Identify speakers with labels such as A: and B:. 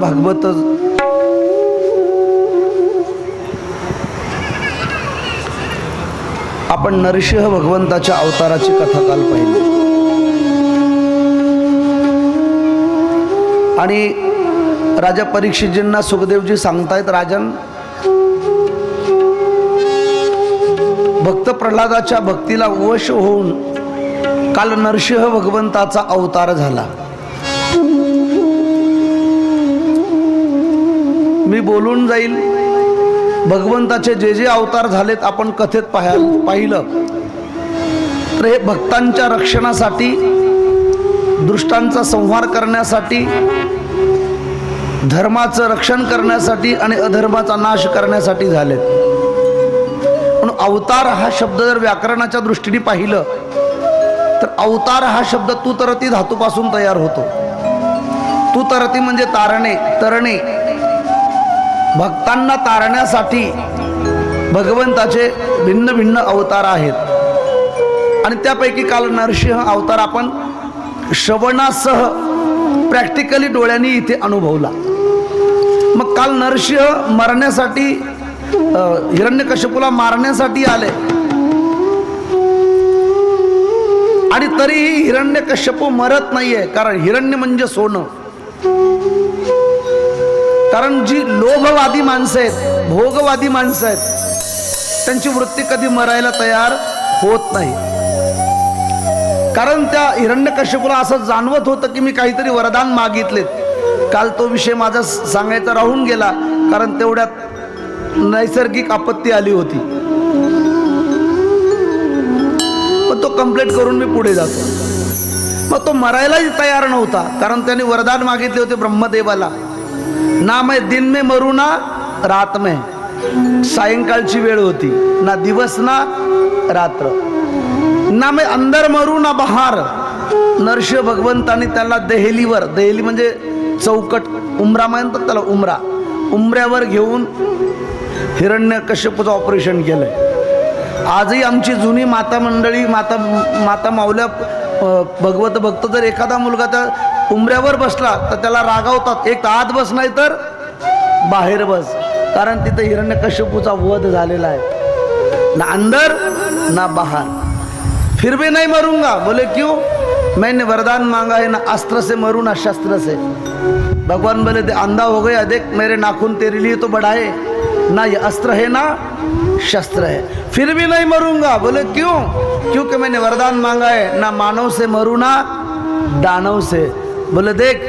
A: भागवत आपण नरसिंह भगवंताच्या अवताराची कथा काल पाहिली. आणि राजा परीक्षितजींना सुखदेवजी सांगतायत राजन भक्त प्रल्हादाच्या भक्तीला वश होऊन काल नरसिंह भगवंताचा अवतार झाला. मी बोलून जाईल. भगवंताचे जे जे अवतार झालेत आपण कथेत पाहा पाहिलं. तर हे भक्तांच्या रक्षणासाठी दृष्टांचा संहार करण्यासाठी धर्माचं रक्षण करण्यासाठी आणि अधर्माचा नाश करण्यासाठी झालेत. म्हणून अवतार हा शब्द जर व्याकरणाच्या दृष्टीने पाहिलं तर अवतार हा शब्द तुतरती धातूपासून तयार होतो. तू तरती म्हणजे तारणे तरणे भक्तांना तारण्यासाठी भगवंताचे भिन्न भिन्न अवतार आहेत. आणि त्यापैकी काल नरसिंह अवतार आपण श्रवणासह प्रॅक्टिकली डोळ्यांनी इथे अनुभवला. मग काल नरसिंह मरण्यासाठी हिरण्यकश्यपूला मारण्यासाठी आले. आणि तरीही हिरण्यकश्यपू मरत नाहीये कारण हिरण्य म्हणजे सोनं. कारण जी लोभवादी माणसं आहेत भोगवादी माणसं आहेत त्यांची वृत्ती कधी मरायला तयार होत नाही. कारण त्या हिरण्यकश्यपूला असं जाणवत होतं की मी काहीतरी वरदान मागितलेत. काल तो विषय माझा सांगायचा राहून गेला कारण तेवढ्यात नैसर्गिक आपत्ती आली होती. पण तो कंप्लीट करून मी पुढे जातो. मग तो मरायलाही तयार नव्हता कारण त्याने वरदान मागितले होते ब्रह्मदेवाला. ना मैं दिन में मरू ना रात में। सायंकाळची वेळ होती ना दिवस ना रात्र। ना मी अंदर मरू ना बहार। नरश भगवंतानी त्याला देहलीवर देहली म्हणजे चौकट उमरा म्हणतात त्याला उमरा। उमऱ्यावर घेऊन हिरण्य कश्यपूचं ऑपरेशन केलंय। आजही आमची जुनी माता मंडळी माता माता माऊल्या भगवत भक्त जर एखादा मुलगा त्या उमऱ्यावर बसला तर त्याला रागावतात. एक आत बस नाही तर बाहेर बस. कारण तिथं हिरण्यकश्यपूचा वध झालेला आहे. ना अंदर ना बाहर. फिर भी नहीं मरूंगा. बोले क्यों? मैंने वरदान मांगा है ना अस्त्र से मरू ना शस्त्र से. भगवान बोले दे अंधा हो गया देख मेरे नाखून तेरे लिए तो बढ़ाए ना ये अस्त्र है ना शस्त्र है. फिर भी नहीं मरूंगा। बोले क्यों? क्योंकि मैंने वरदान मांगा है ना मानव से मरू ना दानव से. बोले देख